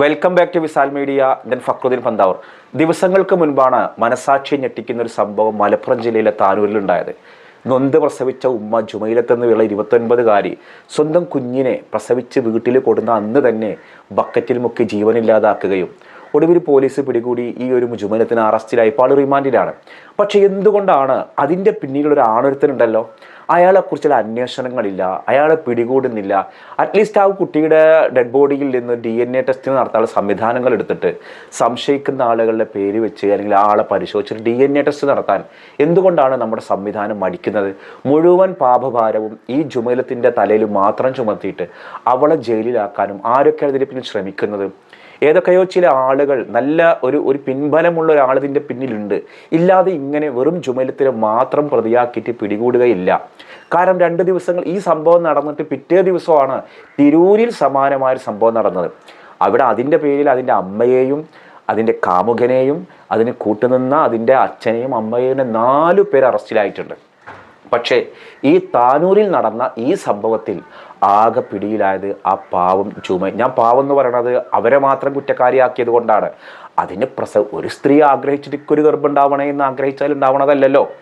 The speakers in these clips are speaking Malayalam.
Welcome back to Visal media then Fakhruddin Panthavoor ദിവസങ്ങൾക്ക് മുൻപാണ് മനസാക്ഷി ഞെട്ടിക്കുന്ന ഒരു സംഭവം മലപ്പുറം ജില്ലയിലെ താനൂരിലുണ്ടായത്. നൊന്ത് പ്രസവിച്ച ഉമ്മ ജുമൈലത്തെന്നുള്ള ഇരുപത്തൊൻപതുകാരി സ്വന്തം കുഞ്ഞിനെ പ്രസവിച്ച് വീട്ടിൽ കൊടുന്ന അന്ന് തന്നെ ബക്കറ്റിൽ മുക്കി ജീവനില്ലാതാക്കുകയും. ഒടുവിൽ പോലീസ് പിടികൂടി ഈ ഒരു ജുമൈലത്തിന് അറസ്റ്റിലായി. ഇപ്പോൾ റിമാൻഡിലാണ് പക്ഷേ എന്തുകൊണ്ടാണ് അതിന്റെ പിന്നിലൊരു ആണൊരുത്തനുണ്ടല്ലോ? അയാളെക്കുറിച്ചുള്ള അന്വേഷണങ്ങളില്ല അയാളെ പിടികൂടുന്നില്ല. അറ്റ്ലീസ്റ്റ് ആ കുട്ടിയുടെ ഡെഡ് ബോഡിയിൽ നിന്ന് ഡി എൻ എ ടെസ്റ്റിന് നടത്താനുള്ള സംവിധാനങ്ങൾ എടുത്തിട്ട് സംശയിക്കുന്ന ആളുകളുടെ പേര് വെച്ച് അല്ലെങ്കിൽ ആളെ പരിശോധിച്ചിട്ട് ഡി എൻ എ ടെസ്റ്റ് നടത്താൻ എന്തുകൊണ്ടാണ് നമ്മുടെ സംവിധാനം മടിക്കുന്നത്? മുഴുവൻ പാപഭാരവും ഈ ജുമലത്തിന്റെ തലയിൽ മാത്രം ചുമത്തിയിട്ട് അവളെ ജയിലിലാക്കാനും ആരൊക്കെ അതിന് പിന്നിൽ ശ്രമിക്കുന്നത്? ഏതൊക്കെയോ ചില ആളുകൾ നല്ല ഒരു ഒരു പിൻബലമുള്ള ഒരാൾ ഇതിന്റെ പിന്നിലുണ്ട്. ഇല്ലാതെ ഇങ്ങനെ വെറും ജുമലത്തിനെ മാത്രം പ്രതിയാക്കിയിട്ട് പിടികൂടുകയില്ല. കാരണം രണ്ട് ദിവസങ്ങൾ ഈ സംഭവം നടന്നിട്ട് പിറ്റേ ദിവസമാണ് തിരൂരിൽ സമാനമായൊരു സംഭവം നടന്നത്. അവിടെ അതിന്റെ പേരിൽ അതിന്റെ അമ്മയെയും അതിന്റെ കാമുകനെയും അതിന് കൂട്ടുനിന്ന അതിന്റെ അച്ഛനെയും അമ്മയെയും നാലു പേർ അറസ്റ്റിലായിട്ടുണ്ട്. പക്ഷേ ഈ താനൂരിൽ നടന്ന ഈ സംഭവത്തിൽ ആകെ പിടിയിലായത് ആ പാവം ചുമ. ഞാൻ പാവം എന്ന് പറയണത് അവരെ മാത്രം കുറ്റക്കാരിയാക്കിയത് കൊണ്ടാണ്. അതിന് പ്രസവ ഒരു സ്ത്രീ ആഗ്രഹിച്ചിട്ട് ഒരു ഗർഭം ഉണ്ടാവണേ എന്ന് ആഗ്രഹിച്ചാൽ ഉണ്ടാവണതല്ലല്ലോ.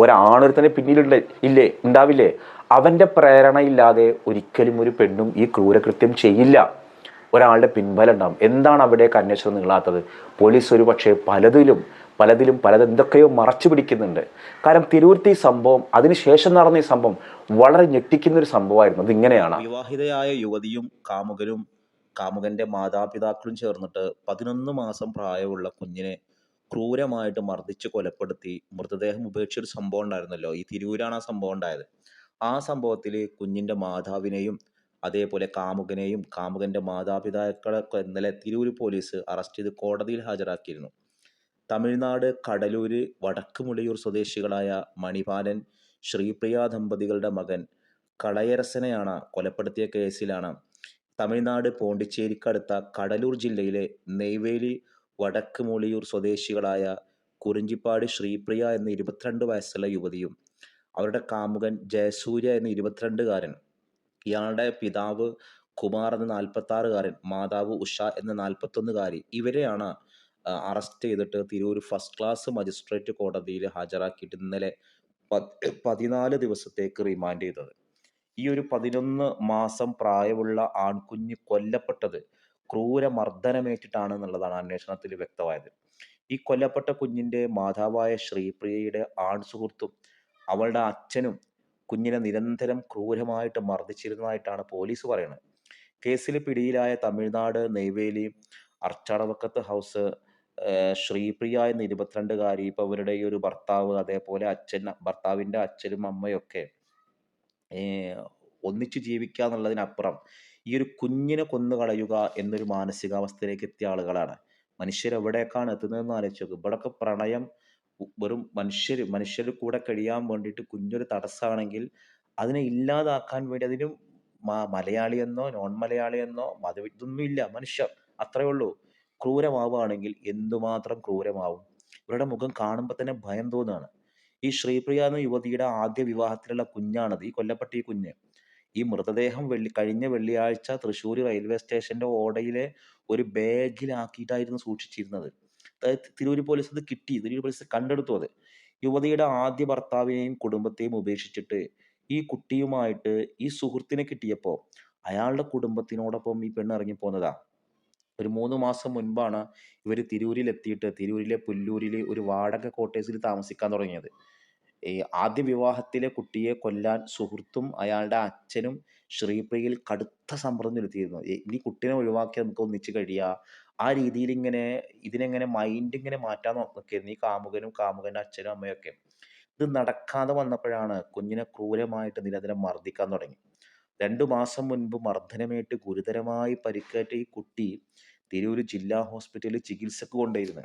ഒരാണൊരുത്തന് പിന്നിലുണ്ട് ഇല്ലേ ഉണ്ടാവില്ലേ? അവന്റെ പ്രേരണയില്ലാതെ ഒരിക്കലും ഒരു പെണ്ണും ഈ ക്രൂരകൃത്യം ചെയ്യില്ല. ഒരാളുടെ പിൻബലം ഉണ്ടാവും. എന്താണ് അവിടേക്ക് അന്വേഷണം നീളാത്തത്? പോലീസ് ഒരു പക്ഷേ പലതിലും പലതിലും പലത് എന്തൊക്കെയോ മറച്ചു പിടിക്കുന്നുണ്ട്. കാരണം തിരൂർത്തി സംഭവം അതിനുശേഷം നടന്ന ഈ സംഭവം വളരെ ഞെട്ടിക്കുന്ന ഒരു സംഭവമായിരുന്നു. അത് ഇങ്ങനെയാണ് വിവാഹിതയായ യുവതിയും കാമുകനും കാമുകന്റെ മാതാപിതാക്കളും ചേർന്നിട്ട് പതിനൊന്ന് മാസം പ്രായമുള്ള കുഞ്ഞിനെ ക്രൂരമായിട്ട് മർദ്ദിച്ച് കൊലപ്പെടുത്തി മൃതദേഹം ഉപേക്ഷിച്ചൊരു സംഭവം ഉണ്ടായിരുന്നല്ലോ. ഈ തിരൂരാണ് ആ സംഭവം ഉണ്ടായത്. ആ സംഭവത്തിൽ കുഞ്ഞിന്റെ മാതാവിനെയും അതേപോലെ കാമുകനെയും കാമുകന്റെ മാതാപിതാക്കളെ ഇന്നലെ തിരൂർ പോലീസ് അറസ്റ്റ് ചെയ്ത് കോടതിയിൽ ഹാജരാക്കിയിരുന്നു. തമിഴ്നാട് കടലൂര് വടക്കുമുളിയൂർ സ്വദേശികളായ മണിപാലൻ ശ്രീപ്രിയ ദമ്പതികളുടെ മകൻ കളയരസനെയാണ് കൊലപ്പെടുത്തിയ കേസിലാണ്. തമിഴ്നാട് പോണ്ടിച്ചേരിക്കടുത്ത കടലൂർ ജില്ലയിലെ നെയ്വേലി വടക്കുമുളിയൂർ സ്വദേശികളായ കുറിഞ്ചിപ്പാട് ശ്രീപ്രിയ എന്ന ഇരുപത്തിരണ്ട് വയസ്സുള്ള യുവതിയും അവരുടെ കാമുകൻ ജയസൂര്യ എന്ന ഇരുപത്തിരണ്ടുകാരൻ ഇയാളുടെ പിതാവ് കുമാർ എന്ന നാൽപ്പത്തി ആറുകാരൻ മാതാവ് ഉഷ എന്ന നാൽപ്പത്തൊന്നുകാരി ഇവരെയാണ് അറസ്റ്റ് ചെയ്തിട്ട് തിരൂർ ഫസ്റ്റ് ക്ലാസ് മജിസ്ട്രേറ്റ് കോടതിയിൽ ഹാജരാക്കിയിട്ട് ഇന്നലെ പതിനാല് ദിവസത്തേക്ക് റിമാൻഡ് ചെയ്തത്. ഈ ഒരു പതിനൊന്ന് മാസം പ്രായമുള്ള ആൺകുഞ്ഞ് കൊല്ലപ്പെട്ടത് ക്രൂര മർദ്ദനമേറ്റിട്ടാണ് എന്നുള്ളതാണ് അന്വേഷണത്തിൽ വ്യക്തമായത്. ഈ കൊല്ലപ്പെട്ട കുഞ്ഞിന്റെ മാതാവായ ശ്രീപ്രിയയുടെ ആൺ സുഹൃത്തും അവളുടെ അച്ഛനും കുഞ്ഞിനെ നിരന്തരം ക്രൂരമായിട്ട് മർദ്ദിച്ചിരുന്നതായിട്ടാണ് പോലീസ് പറയുന്നത്. കേസിൽ പിടിയിലായ തമിഴ്നാട് നെയ്വേലി അർച്ചാടവക്കത്ത് ഹൗസ് ശ്രീപ്രിയ എന്ന ഇരുപത്തിരണ്ടുകാരി ഇപ്പൊ അവരുടെ ഈ ഒരു ഭർത്താവ് അതേപോലെ അച്ഛൻ ഭർത്താവിന്റെ അച്ഛനും അമ്മയൊക്കെ ഒന്നിച്ചു ജീവിക്കുക എന്നുള്ളതിനപ്പുറം ഈ ഒരു കുഞ്ഞിനെ കൊന്നു കളയുക എന്നൊരു മാനസികാവസ്ഥയിലേക്ക് എത്തിയ ആളുകളാണ്. മനുഷ്യർ എവിടേക്കാണ് എത്തുന്നതെന്ന് ആലോചിച്ച് നോക്കും. ഇവിടൊക്കെ പ്രണയം വെറും മനുഷ്യർ മനുഷ്യർ കൂടെ കഴിയാൻ വേണ്ടിയിട്ട് കുഞ്ഞൊരു തടസ്സമാണെങ്കിൽ അതിനെ ഇല്ലാതാക്കാൻ വേണ്ടി അതിനും മലയാളിയെന്നോ നോൺ മലയാളിയെന്നോ മത ഇതൊന്നുമില്ല മനുഷ്യർ അത്രയേ ഉള്ളൂ. ക്രൂരമാവുകയാണെങ്കിൽ എന്തുമാത്രം ക്രൂരമാവും? ഇവരുടെ മുഖം കാണുമ്പോൾ തന്നെ ഭയം തോന്നുകയാണ് ഈ ശ്രീപ്രിയ എന്ന യുവതിയുടെ ആദ്യ വിവാഹത്തിലുള്ള കുഞ്ഞാണത് ഈ കൊല്ലപ്പെട്ട ഈ കുഞ്ഞ്. ഈ മൃതദേഹം വെള്ളി കഴിഞ്ഞ വെള്ളിയാഴ്ച തൃശ്ശൂർ റെയിൽവേ സ്റ്റേഷന്റെ ഓടയിലെ ഒരു ബാഗിലാക്കിയിട്ടായിരുന്നു സൂക്ഷിച്ചിരുന്നത്. തിരൂര് പോലീസ് അത് കിട്ടി. തിരൂര് പോലീസ് കണ്ടെടുത്തു അത്. യുവതിയുടെ ആദ്യ ഭർത്താവിനെയും കുടുംബത്തെയും ഉപേക്ഷിച്ചിട്ട് ഈ കുട്ടിയുമായിട്ട് ഈ സുഹൃത്തിനെ കിട്ടിയപ്പോൾ അയാളുടെ കുടുംബത്തിനോടൊപ്പം ഈ പെണ്ണ് ഇറങ്ങി പോന്നതാ ഒരു മൂന്ന് മാസം മുൻപാണ് ഇവർ തിരൂരിൽ എത്തിയിട്ട് തിരൂരിലെ പുല്ലൂരിൽ ഒരു വാടക കോട്ടേഴ്സിൽ താമസിക്കാൻ തുടങ്ങിയത്. ഈ ആദ്യ വിവാഹത്തിലെ കുട്ടിയെ കൊല്ലാൻ സുഹൃത്തും അയാളുടെ അച്ഛനും ശ്രീപ്രിയയിൽ കടുത്ത സമ്മർദ്ദം ചെലുത്തിയിരുന്നു ഇനി കുട്ടീനെ ഒഴിവാക്കി നമുക്ക് ഒന്നിച്ച് കഴിയുക ആ രീതിയിൽ ഇങ്ങനെ ഇതിനെങ്ങനെ മൈൻഡ് ഇങ്ങനെ മാറ്റാൻ നോക്കിയിരുന്നു ഈ കാമുകനും കാമുകന്റെ അച്ഛനും അമ്മയൊക്കെ. ഇത് നടക്കാതെ വന്നപ്പോഴാണ് കുഞ്ഞിനെ ക്രൂരമായിട്ട് നിരന്തരം മർദ്ദിക്കാൻ തുടങ്ങി. രണ്ടു മാസം മുൻപ് മർദ്ദനമേറ്റ് ഗുരുതരമായി പരിക്കേറ്റ ഈ കുട്ടി തിരൂർ ജില്ലാ ഹോസ്പിറ്റലിൽ ചികിത്സക്ക് കൊണ്ടുപോയിരുന്നു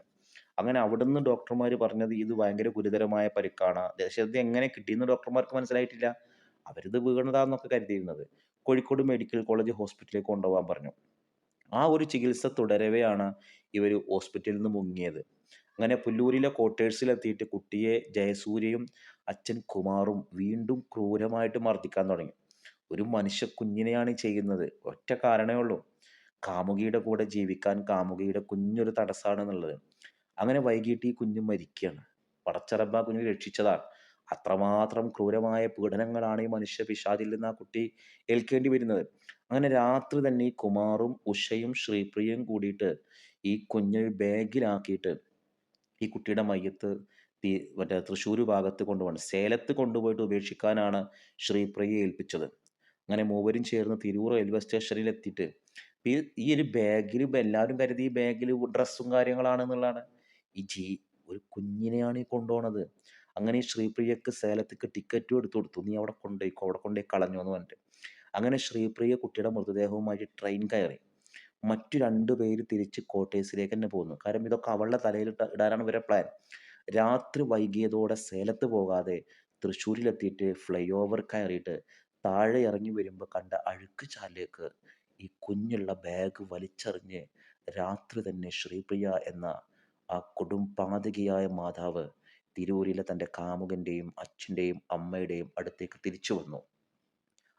അങ്ങനെ അവിടുന്ന് ഡോക്ടർമാർ പറഞ്ഞത് ഇത് ഭയങ്കര ഗുരുതരമായ പരിക്കാണ്. പക്ഷെ ഇത് എങ്ങനെ കിട്ടിയെന്ന് ഡോക്ടർമാർക്ക് മനസ്സിലായിട്ടില്ല. അവരിത് വീണതാന്നൊക്കെ കരുതിയിരുന്നത്. കോഴിക്കോട് മെഡിക്കൽ കോളേജ് ഹോസ്പിറ്റലിലേക്ക് കൊണ്ടുപോകാൻ പറഞ്ഞു. ആ ഒരു ചികിത്സ തുടരവെയാണ് ഇവർ ഹോസ്പിറ്റലിൽ നിന്ന് മുങ്ങിയത്. അങ്ങനെ പുല്ലൂരിലെ ക്വാർട്ടേഴ്സിലെത്തിയിട്ട് കുട്ടിയെ ജയസൂര്യയും അച്ഛൻ കുമാറും വീണ്ടും ക്രൂരമായിട്ട് മർദ്ദിക്കാൻ തുടങ്ങി. ഒരു മനുഷ്യ കുഞ്ഞിനെയാണ് ചെയ്യുന്നത്. ഒറ്റ കാരണമേ ഉള്ളൂ. കാമുകിയുടെ കൂടെ ജീവിക്കാൻ കാമുകിയുടെ കുഞ്ഞൊരു തടസ്സമാണെന്നുള്ളത് അങ്ങനെ വൈകിട്ട് ഈ കുഞ്ഞ് മരിക്കുകയാണ് പടച്ചറബ കുഞ്ഞു കുഞ്ഞിനെ രക്ഷിച്ചതാണ് അത്രമാത്രം ക്രൂരമായ പീഡനങ്ങളാണ് ഈ മനുഷ്യ പിശാചിൽ നിന്ന് ആ കുട്ടി ഏൽക്കേണ്ടി വരുന്നത്. അങ്ങനെ രാത്രി തന്നെ ഈ കുമാറും ഉഷയും ശ്രീപ്രിയയും കൂടിയിട്ട് ഈ കുഞ്ഞിനെ ബാഗിലാക്കിയിട്ട് ഈ കുട്ടിയുടെ മയ്യത്ത് തീ മറ്റേ തൃശ്ശൂർ ഭാഗത്ത് കൊണ്ടുപോകണം. സേലത്ത് കൊണ്ടുപോയിട്ട് ഉപേക്ഷിക്കാനാണ് ശ്രീപ്രിയയെ ഏൽപ്പിച്ചത്. അങ്ങനെ മൂവരും ചേർന്ന് തിരൂർ റെയിൽവേ സ്റ്റേഷനിൽ എത്തിയിട്ട് ഈ ഒരു ബാഗിൽ എല്ലാവരും കരുതി ഈ ബാഗിൽ ഡ്രസ്സും കാര്യങ്ങളാണെന്നുള്ളതാണ് ഈ ജീ ഒരു കുഞ്ഞിനെയാണ് ഈ കൊണ്ടുപോണത്. അങ്ങനെ ശ്രീപ്രിയക്ക് സേലത്തേക്ക് ടിക്കറ്റും എടുത്തു കൊടുത്തു. നീ അവിടെ കൊണ്ടുപോയിക്കോ അവിടെ കൊണ്ടുപോയി കളഞ്ഞു എന്ന് പറഞ്ഞിട്ട്. അങ്ങനെ ശ്രീപ്രിയ കുട്ടിയുടെ മൃതദേഹവുമായിട്ട് ട്രെയിൻ കയറി. മറ്റു രണ്ടു പേര് തിരിച്ച് കോട്ടേഴ്സിലേക്ക് തന്നെ പോകുന്നു കാരണം ഇതൊക്കെ അവളുടെ തലയിൽ ഇടാനാണ് ഇവരെ പ്ലാൻ രാത്രി വൈകിയതോടെ സേലത്ത് പോകാതെ തൃശ്ശൂരിലെത്തിയിട്ട് ഫ്ലൈ ഓവർ കയറിയിട്ട് താഴെ ഇറങ്ങി വരുമ്പോൾ കണ്ട അഴുക്ക് ചാലിലേക്ക് ഈ കുഞ്ഞുള്ള ബാഗ് വലിച്ചെറിഞ്ഞ് രാത്രി തന്നെ ശ്രീപ്രിയ എന്ന ആ കൊടും പാതകിയായ മാതാവ് തിരൂരിലെ തന്റെ കാമുകന്റെയും അച്ഛന്റെയും അമ്മയുടെയും അടുത്തേക്ക് തിരിച്ചു വന്നു.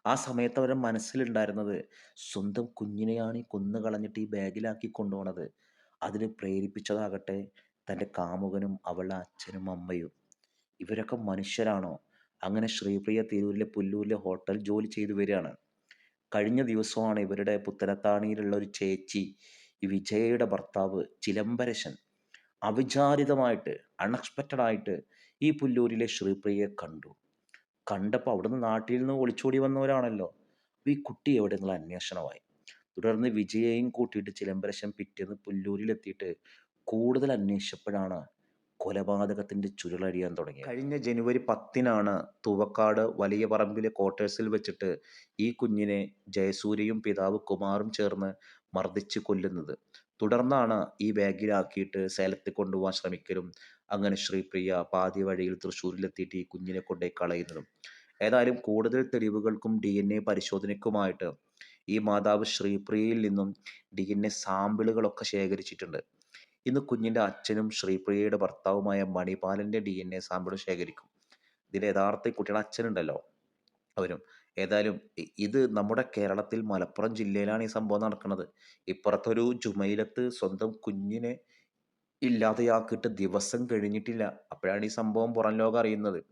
ആ സമയത്ത് അവരുടെ മനസ്സിലുണ്ടായിരുന്നത് സ്വന്തം കുഞ്ഞിനെയാണ് ഈ കൊന്നു കളഞ്ഞിട്ട് ഈ ബാഗിലാക്കി കൊണ്ടുപോണത്. അതിന് പ്രേരിപ്പിച്ചതാകട്ടെ തന്റെ കാമുകനും അവളുടെ അച്ഛനും അമ്മയും. ഇവരൊക്കെ മനുഷ്യരാണോ? അങ്ങനെ ശ്രീപ്രിയ തിരൂരിലെ പുല്ലൂരിലെ ഹോട്ടൽ ജോലി ചെയ്തു വരികയാണ്. കഴിഞ്ഞ ദിവസമാണ് ഇവരുടെ പുത്തനത്താണിയിലുള്ള ഒരു ചേച്ചി ഈ വിജയയുടെ ഭർത്താവ് ചിലംബരശൻ അവിചാരിതമായിട്ട് അൺഎക്സ്പെക്റ്റഡ് ആയിട്ട് ഈ പുല്ലൂരിലെ ശ്രീപ്രിയയെ കണ്ടു. കണ്ടപ്പോൾ അവിടുന്ന് നാട്ടിൽ നിന്ന് ഒളിച്ചോടി വന്നവരാണല്ലോ. ഈ കുട്ടി എവിടെ അന്വേഷണമായി. തുടർന്ന് വിജയയും കൂട്ടിയിട്ട് ചിലംബരശൻ പിറ്റേന്ന് പുല്ലൂരിലെത്തിയിട്ട് കൂടുതൽ അന്വേഷിച്ചപ്പോഴാണ് കൊലപാതകത്തിന്റെ ചുരുളഴിയാൻ തുടങ്ങി. കഴിഞ്ഞ ജനുവരി പത്തിനാണ് തുവക്കാട് വലിയ പറമ്പിലെ ക്വാർട്ടേഴ്സിൽ വെച്ചിട്ട് ഈ കുഞ്ഞിനെ ജയസൂര്യയും പിതാവ് കുമാറും ചേർന്ന് മർദ്ദിച്ച് കൊല്ലുന്നത്. തുടർന്നാണ് ഈ ബാഗിലാക്കിയിട്ട് സേലത്തിൽ കൊണ്ടുപോകാൻ ശ്രമിക്കലും അങ്ങനെ ശ്രീപ്രിയ പാതി വഴിയിൽ തൃശ്ശൂരിലെത്തിയിട്ട് ഈ കുഞ്ഞിനെ കൊണ്ടേ കളയുന്നതും. ഏതായാലും കൂടുതൽ തെളിവുകൾക്കും ഡി എൻ എ പരിശോധനയ്ക്കുമായിട്ട് ഈ മാതാവ് ശ്രീപ്രിയയിൽ നിന്നും ഡി എൻ എ സാമ്പിളുകളൊക്കെ ശേഖരിച്ചിട്ടുണ്ട്. ഇന്ന് കുഞ്ഞിന്റെ അച്ഛനും ശ്രീപ്രിയയുടെ ഭർത്താവുമായ മണിപാലന്റെ ഡി എൻ എ സാമ്പിൾ ശേഖരിക്കും. ഇതിൽ യഥാർത്ഥ കുട്ടിയുടെ അച്ഛനുണ്ടല്ലോ അവരും ഏതായാലും ഇത് നമ്മുടെ കേരളത്തിൽ മലപ്പുറം ജില്ലയിലാണ് ഈ സംഭവം നടക്കുന്നത്. ഇപ്പുറത്തൊരു ജുമൈലത്ത് സ്വന്തം കുഞ്ഞിനെ ഇല്ലാതെയാക്കിയിട്ട് ദിവസം കഴിഞ്ഞിട്ടില്ല. അപ്പോഴാണ് ഈ സംഭവം പുറം ലോകം അറിയുന്നത്.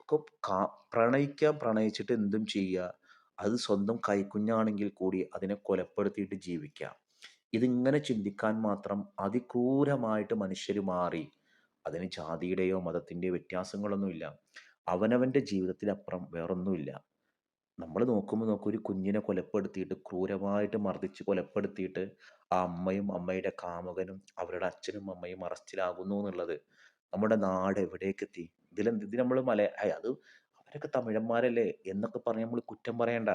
ഒക്കെ കാ- പ്രണയിച്ചിട്ട് എന്തും ചെയ്യുക. അത് സ്വന്തം കൈക്കുഞ്ഞാണെങ്കിൽ കൂടി അതിനെ കൊലപ്പെടുത്തിയിട്ട് ജീവിക്കാം. ഇതിങ്ങനെ ചിന്തിക്കാൻ മാത്രം അതിക്രൂരമായിട്ട് മനുഷ്യർ മാറി. അതിന് ജാതിയുടെയോ മതത്തിന്റെയോ വ്യത്യാസങ്ങളൊന്നുമില്ല. അവനവന്റെ ജീവിതത്തിലപ്പുറം വേറൊന്നുമില്ല. നമ്മൾ നോക്കുമ്പോൾ നോക്കും ഒരു കുഞ്ഞിനെ കൊലപ്പെടുത്തിയിട്ട് ക്രൂരമായിട്ട് മർദ്ദിച്ച് കൊലപ്പെടുത്തിയിട്ട് ആ അമ്മയും അമ്മയുടെ കാമുകനും അവരുടെ അച്ഛനും അമ്മയും അറസ്റ്റിലാകുന്നു എന്നുള്ളത് നമ്മുടെ നാട് എവിടേക്ക് എത്തി? ഇതിലെന്ത് ഇത് നമ്മൾ മല അത് അവരൊക്കെ തമിഴന്മാരല്ലേ എന്നൊക്കെ പറഞ്ഞ് നമ്മൾ കുറ്റം പറയണ്ട.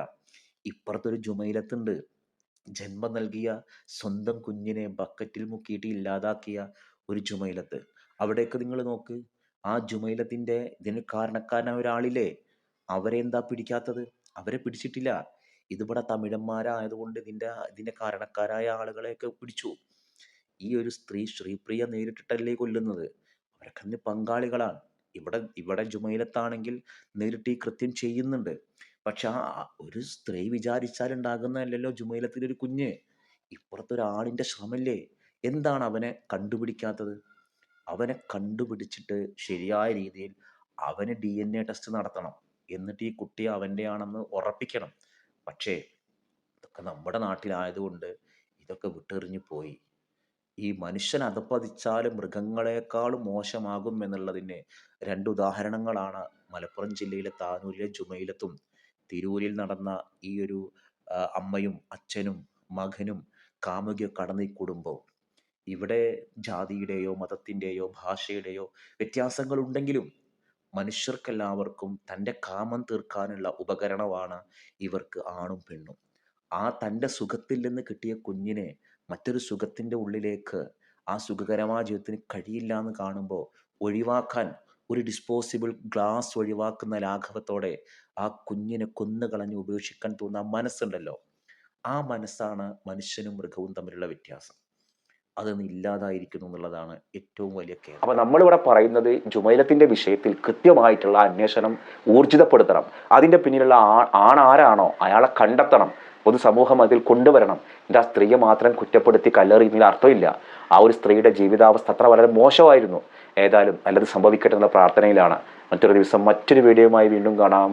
ഇപ്പുറത്തൊരു ജുമൈലത്തുണ്ട് ജന്മം നൽകിയ സ്വന്തം കുഞ്ഞിനെ ബക്കറ്റിൽ മുക്കിയിട്ട് ഇല്ലാതാക്കിയ ഒരു ജുമൈലത്ത്. അവിടേക്ക് നിങ്ങൾ നോക്ക്. ആ ജുമൈലത്തിന്റെ ഇതിന് കാരണക്കാരനായ ഒരാളില്ലേ? അവരെ എന്താ പിടിക്കാത്തത്? അവരെ പിടിച്ചിട്ടില്ല. ഇതിവിടെ തമിഴന്മാരായതുകൊണ്ട് ഇതിന്റെ ഇതിന്റെ കാരണക്കാരായ ആളുകളെയൊക്കെ പിടിച്ചു. ഈ ഒരു സ്ത്രീ ശ്രീപ്രിയ നേരിട്ടിട്ടല്ലേ കൊല്ലുന്നത്? അവരൊക്കെ പങ്കാളികളാണ്. ഇവിടെ ഇവിടെ ജുമൈലത്താണെങ്കിൽ നേരിട്ട് ഈ കൃത്യം ചെയ്യുന്നുണ്ട്. പക്ഷെ ആ ഒരു സ്ത്രീ വിചാരിച്ചാൽ ഉണ്ടാകുന്നതല്ലല്ലോ ജുമൈലത്തിലെ ഒരു കുഞ്ഞ്. ഇപ്പുറത്തൊരാളിന്റെ ശ്രമല്ലേ എന്താണ് അവനെ കണ്ടുപിടിക്കാത്തത്? അവനെ കണ്ടുപിടിച്ചിട്ട് ശരിയായ രീതിയിൽ അവന് ഡി എൻ എ ടെസ്റ്റ് നടത്തണം. എന്നിട്ട് ഈ കുട്ടി അവന്റെ ആണെന്ന് ഉറപ്പിക്കണം. പക്ഷേ ഇതൊക്കെ നമ്മുടെ നാട്ടിലായതുകൊണ്ട് ഇതൊക്കെ വിട്ടെറിഞ്ഞു പോയി. ഈ മനുഷ്യൻ അധപ്പതിച്ചാൽ മൃഗങ്ങളെക്കാളും മോശമാകും എന്നുള്ളതിന് രണ്ട് ഉദാഹരണങ്ങളാണ് മലപ്പുറം ജില്ലയിലെ താനൂരിലെ ജുമയിലത്തും തിരൂരിൽ നടന്ന ഈ ഒരു അമ്മയും അച്ഛനും മകനും കാമുകിയ കടന്നി കുടുംബവും ഇവിടെ ജാതിയുടെയോ മതത്തിന്റെയോ ഭാഷയുടെയോ വ്യത്യാസങ്ങൾ ഉണ്ടെങ്കിലും മനുഷ്യർക്കെല്ലാവർക്കും തന്റെ കാമം തീർക്കാനുള്ള ഉപകരണമാണ് ഇവർക്ക് ആണും പെണ്ണും. ആ തന്റെ സുഖത്തിൽ നിന്ന് കിട്ടിയ കുഞ്ഞിനെ മറ്റൊരു സുഖത്തിന്റെ ഉള്ളിലേക്ക് ആ സുഖകരമായ ജീവിതത്തിന് കഴിയില്ല എന്ന് കാണുമ്പോൾ ഒഴിവാക്കാൻ ഒരു ഡിസ്പോസിബിൾ ഗ്ലാസ് ഒഴിവാക്കുന്ന ലാഘവത്തോടെ ആ കുഞ്ഞിനെ കൊന്നുകളഞ്ഞ് ഉപേക്ഷിക്കാൻ തോന്നുന്ന ആ മനസ്സുണ്ടല്ലോ. ആ മനസ്സാണ് മനുഷ്യനും മൃഗവും തമ്മിലുള്ള വ്യത്യാസം. അതൊന്നും ഇല്ലാതായിരിക്കുന്നു എന്നുള്ളതാണ് ഏറ്റവും വലിയ കേസ് അപ്പൊ നമ്മളിവിടെ പറയുന്നത് ജുമൈലത്തിന്റെ വിഷയത്തിൽ കൃത്യമായിട്ടുള്ള അന്വേഷണം ഊർജിതപ്പെടുത്തണം. അതിന്റെ പിന്നിലുള്ള ആണാരാണോ? അയാളെ കണ്ടെത്തണം. പൊതുസമൂഹം അതിൽ കൊണ്ടുവരണം. എന്റെ ആ സ്ത്രീയെ മാത്രം കുറ്റപ്പെടുത്തി കല്ലെറിയുന്നതിൽ അർത്ഥമില്ല. ആ ഒരു സ്ത്രീയുടെ ജീവിതാവസ്ഥ അത്ര വളരെ മോശമായിരുന്നു. ഏതായാലും നല്ലത് സംഭവിക്കട്ടെ എന്നുള്ള പ്രാർത്ഥനയിലാണ്. മറ്റൊരു ദിവസം മറ്റൊരു വീഡിയോയുമായി വീണ്ടും കാണാം.